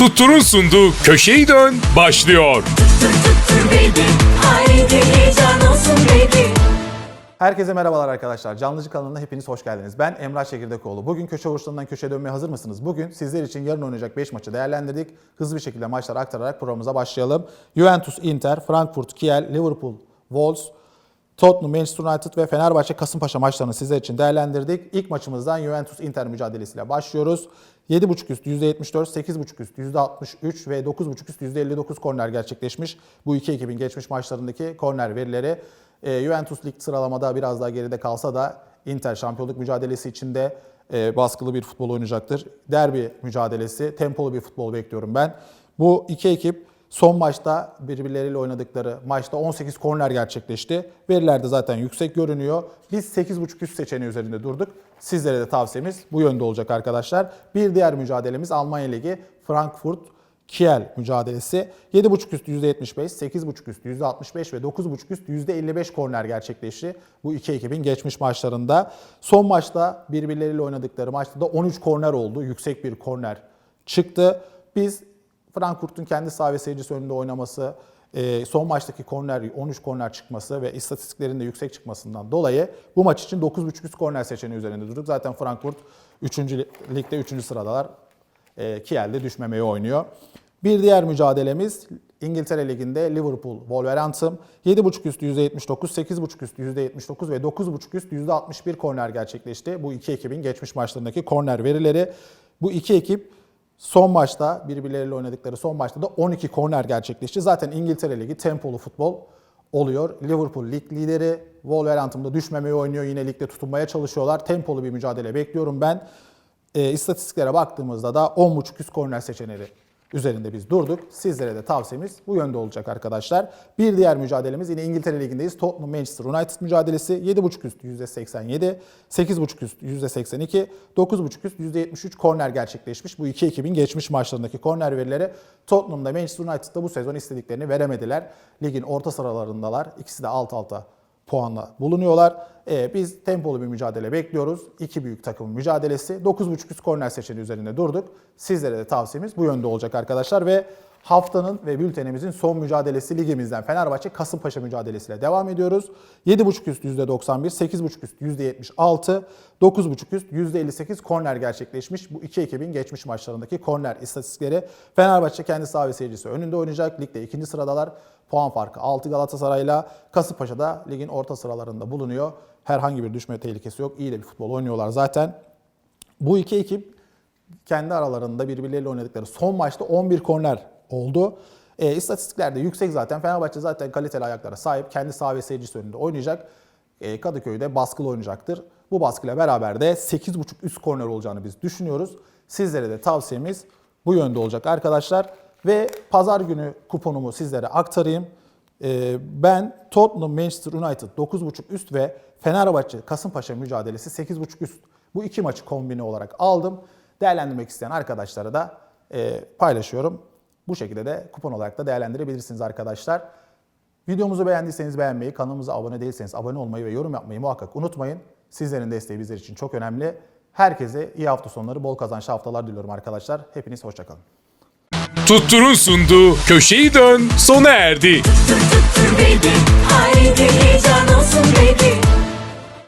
Tuttur'un sunduğu Köşeyi Dön başlıyor. Herkese merhabalar arkadaşlar. Canlıcı kanalına hepiniz hoş geldiniz. Ben Emrah Çekirdekoğlu. Bugün köşe vuruşlarından köşeye dönmeye hazır mısınız? Bugün sizler için yarın oynayacak 5 maçı değerlendirdik. Hızlı bir şekilde maçları aktararak programımıza başlayalım. Juventus, Inter, Frankfurt, Kiel, Liverpool, Wolves, Tottenham, Manchester United ve Fenerbahçe Kasımpaşa maçlarını sizler için değerlendirdik. İlk maçımızdan Juventus Inter mücadelesiyle başlıyoruz. 7.5 üst %74, 8.5 üst %63 ve 9.5 üst %59 korner gerçekleşmiş. Bu iki ekibin geçmiş maçlarındaki korner verileri. E, Juventus lig sıralamada biraz daha geride kalsa da Inter şampiyonluk mücadelesi içinde e, baskılı bir futbol oynayacaktır. Derbi mücadelesi, tempolu bir futbol bekliyorum ben. Bu iki ekip Son maçta birbirleriyle oynadıkları maçta 18 korner gerçekleşti. Veriler de zaten yüksek görünüyor. Biz 8.5 üst seçeneği üzerinde durduk. Sizlere de tavsiyemiz bu yönde olacak arkadaşlar. Bir diğer mücadelemiz Almanya Ligi Frankfurt Kiel mücadelesi. 7.5 üst %75, 8.5 üst %65 ve 9.5 üst %55 korner gerçekleşti. Bu iki ekibin geçmiş maçlarında. Son maçta birbirleriyle oynadıkları maçta da 13 korner oldu. Yüksek bir korner çıktı. Biz Frankfurt'un kendi saha ve seyircisi önünde oynaması, e, son maçtaki korner 13 korner çıkması ve istatistiklerin de yüksek çıkmasından dolayı bu maç için 9.5 üst korner seçeneği üzerinde durduk. Zaten Frankfurt 3. ligde 3. sıradalar. E, Kiel'de düşmemeye oynuyor. Bir diğer mücadelemiz İngiltere Ligi'nde Liverpool Wolverhampton 7.5 üst %79, 8.5 üst %79 ve 9.5 üst %61 korner gerçekleşti. Bu iki ekibin geçmiş maçlarındaki korner verileri. Bu iki ekip Son maçta birbirleriyle oynadıkları son maçta da 12 korner gerçekleşti. Zaten İngiltere Ligi tempolu futbol oluyor. Liverpool lig lideri. Wolverhampton'da düşmemeye oynuyor. Yine ligde tutunmaya çalışıyorlar. Tempolu bir mücadele bekliyorum ben. E, istatistiklere baktığımızda da 10.5 üst korner seçeneği üzerinde biz durduk. Sizlere de tavsiyemiz bu yönde olacak arkadaşlar. Bir diğer mücadelemiz yine İngiltere Ligi'ndeyiz. Tottenham Manchester United mücadelesi 7.5 üst %87, 8.5 üst %82, 9.5 üst %73 korner gerçekleşmiş. Bu iki ekibin geçmiş maçlarındaki korner verileri Tottenham'da Manchester United'da bu sezon istediklerini veremediler. Ligin orta sıralarındalar. İkisi de alt alta puanla bulunuyorlar. Ee, biz tempolu bir mücadele bekliyoruz. İki büyük takımın mücadelesi. 9.5 üst korner seçeneği üzerinde durduk. Sizlere de tavsiyemiz bu yönde olacak arkadaşlar ve haftanın ve bültenimizin son mücadelesi ligimizden Fenerbahçe Kasımpaşa mücadelesiyle devam ediyoruz. 7.5 üst %91, 8.5 üst %76, 9.5 üst %58 korner gerçekleşmiş. Bu iki ekibin geçmiş maçlarındaki korner istatistikleri. Fenerbahçe kendi saha ve seyircisi önünde oynayacak. Ligde ikinci sıradalar. Puan farkı 6 Galatasaray'la Kasımpaşa da ligin orta sıralarında bulunuyor. Herhangi bir düşme tehlikesi yok. İyi de bir futbol oynuyorlar zaten. Bu iki ekip kendi aralarında birbirleriyle oynadıkları son maçta 11 korner oldu. E, istatistikler de yüksek zaten. Fenerbahçe zaten kaliteli ayaklara sahip. Kendi saha ve seyircisi önünde oynayacak. E, Kadıköy'de baskılı oynayacaktır. Bu baskıyla beraber de 8.5 üst korner olacağını biz düşünüyoruz. Sizlere de tavsiyemiz bu yönde olacak arkadaşlar. Ve pazar günü kuponumu sizlere aktarayım. Ee, ben Tottenham Manchester United 9.5 üst ve Fenerbahçe Kasımpaşa mücadelesi 8.5 üst. Bu iki maçı kombine olarak aldım. Değerlendirmek isteyen arkadaşlara da e, paylaşıyorum. Bu şekilde de kupon olarak da değerlendirebilirsiniz arkadaşlar. Videomuzu beğendiyseniz beğenmeyi, kanalımıza abone değilseniz abone olmayı ve yorum yapmayı muhakkak unutmayın. Sizlerin desteği bizler için çok önemli. Herkese iyi hafta sonları, bol kazançlı haftalar diliyorum arkadaşlar. Hepiniz hoşçakalın. Tuttur'un sunduğu Köşeyi Dön sona erdi. baby Haydi heyecan olsun baby